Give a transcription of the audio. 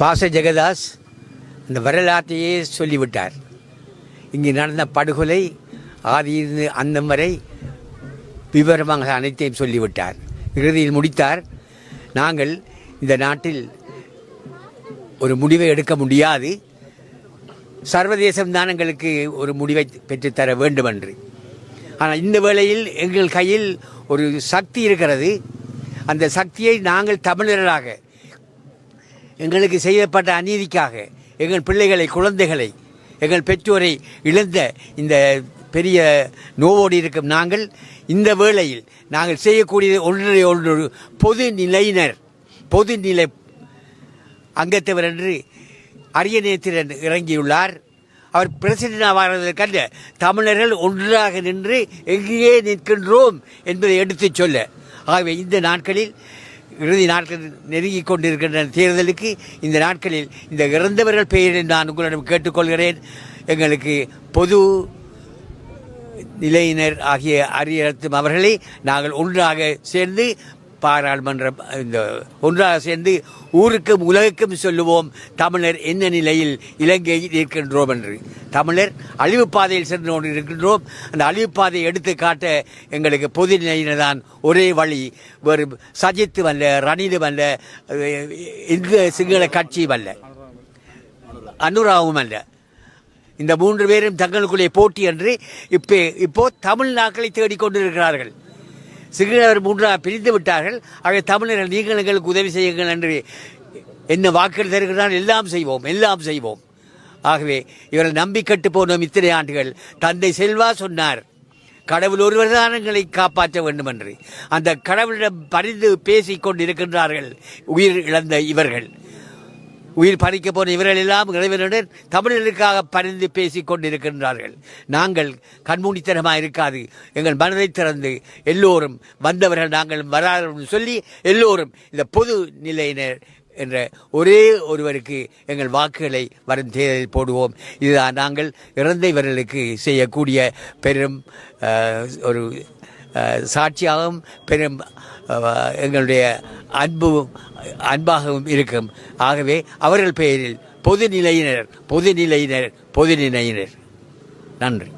பாச ஜெகதாஸ் இந்த வரலாற்றையே சொல்லிவிட்டார். இங்கு நடந்த படுகொலை ஆதியிருந்து அந்தம் வரை விவரமாக அனைத்தையும் சொல்லிவிட்டார். இறுதியில் முடித்தார். நாங்கள் இந்த நாட்டில் ஒரு முடிவை எடுக்க முடியாது. சர்வதேசம்தான் எங்களுக்கு ஒரு முடிவை பெற்றுத்தர வேண்டும் என்று ஆனால் இந்த வேளையில் எங்கள் கையில் ஒரு சக்தி இருக்கிறது. அந்த சக்தியை நாங்கள் தமிழர்களாக எங்களுக்கு செய்யப்பட்ட அநீதிக்காக எங்கள் பிள்ளைகளை குழந்தைகளை எங்கள் பெற்றோரை இழந்த இந்த பெரிய நோவோடு இருக்கும் நாங்கள் இந்த வேளையில் நாங்கள் செய்யக்கூடிய ஒன்றை ஒன்று பொது நிலையினர் பொது நிலை அங்கத்தவர் என்று அரியணையத்தில் இறங்கியுள்ளார். அவர் பிரசிடண்ட் ஆவாரதற்கல்ல தமிழர்கள் ஒன்றாக நின்று எங்கேயே நிற்கின்றோம் என்பதை எடுத்துச் சொல்ல. ஆகவே இந்த நாட்களில் இறுதி நாட்கள் நெருங்கிக் கொண்டிருக்கின்ற தேர்தலுக்கு இந்த நாட்களில் இந்த இறந்தவர்கள் பெயரில் நான் உங்களிடம் கேட்டுக்கொள்கிறேன். எங்களுக்கு பொது நிலையினர் ஆகிய அரியத்தும் அவர்களை நாங்கள் ஒன்றாக சேர்ந்து பாராளுமன்ற இந்த ஒன்றாக சேர்ந்து ஊருக்கும் உலகுக்கும் சொல்லுவோம் தமிழர் என்ன நிலையில் இலங்கையில் இருக்கின்றோம் என்று. தமிழர் அழிவு பாதையில் சென்று கொண்டு இருக்கின்றோம். அந்த அழிவு பாதையை எடுத்து காட்ட எங்களுக்கு பொது நிலையினர் தான் ஒரே வழி. ஒரு சஜித்து வல்ல ரணிலும் வல்ல இந்த சிங்கள கட்சியும் அல்ல அனுராவும் அல்ல. இந்த மூன்று பேரும் தங்களுக்குள்ளே போட்டி என்று இப்போ இப்போ தமிழ் நாட்களை தேடிக்கொண்டிருக்கிறார்கள். சிங்களவர் மூன்றாக பிரிந்து விட்டார்கள். ஆக தமிழர்கள் நீங்கள் எங்களுக்கு உதவி செய்யுங்கள் என்று என்ன வாக்கள் தருகிறான் எல்லாம் செய்வோம் எல்லாம் செய்வோம். ஆகவே இவர்கள் நம்பி கட்டு போனோம் இத்தனை ஆண்டுகள். தந்தை செல்வா சொன்னார் கடவுள் ஒருவர் தான் எங்களை காப்பாற்ற வேண்டும் என்று அந்த கடவுளிடம் பரிந்து பேசிக் கொண்டிருக்கின்றார்கள் உயிர் இழந்த இவர்கள். உயிர் பறிக்க போன இவர்கள் எல்லாம் இறைவனுடன் தமிழர்களுக்காக பரிந்து பேசிக் கொண்டிருக்கின்றார்கள் நாங்கள் கண்மூடித்தனமாக இருக்காது. எங்கள் மனதை திறந்து எல்லோரும் வந்தவர்கள் நாங்கள் வராதவர்கள் சொல்லி எல்லோரும் இந்த பொது நிலையினர் என்ற ஒரே ஒருவருக்கு எங்கள் வாக்குகளை வரும் தேர்தலில் போடுவோம். இதுதான் நாங்கள் இறந்த இவர்களுக்கு செய்யக்கூடிய பெரும் ஒரு சாட்சியாகவும் பெரும் எங்களுடைய அன்பும் அன்பாகவும் இருக்கும். ஆகவே அவர்கள் பெயரில் பொது நிலையினர் பொது நிலையினர் பொது நிலையினர் நன்றி.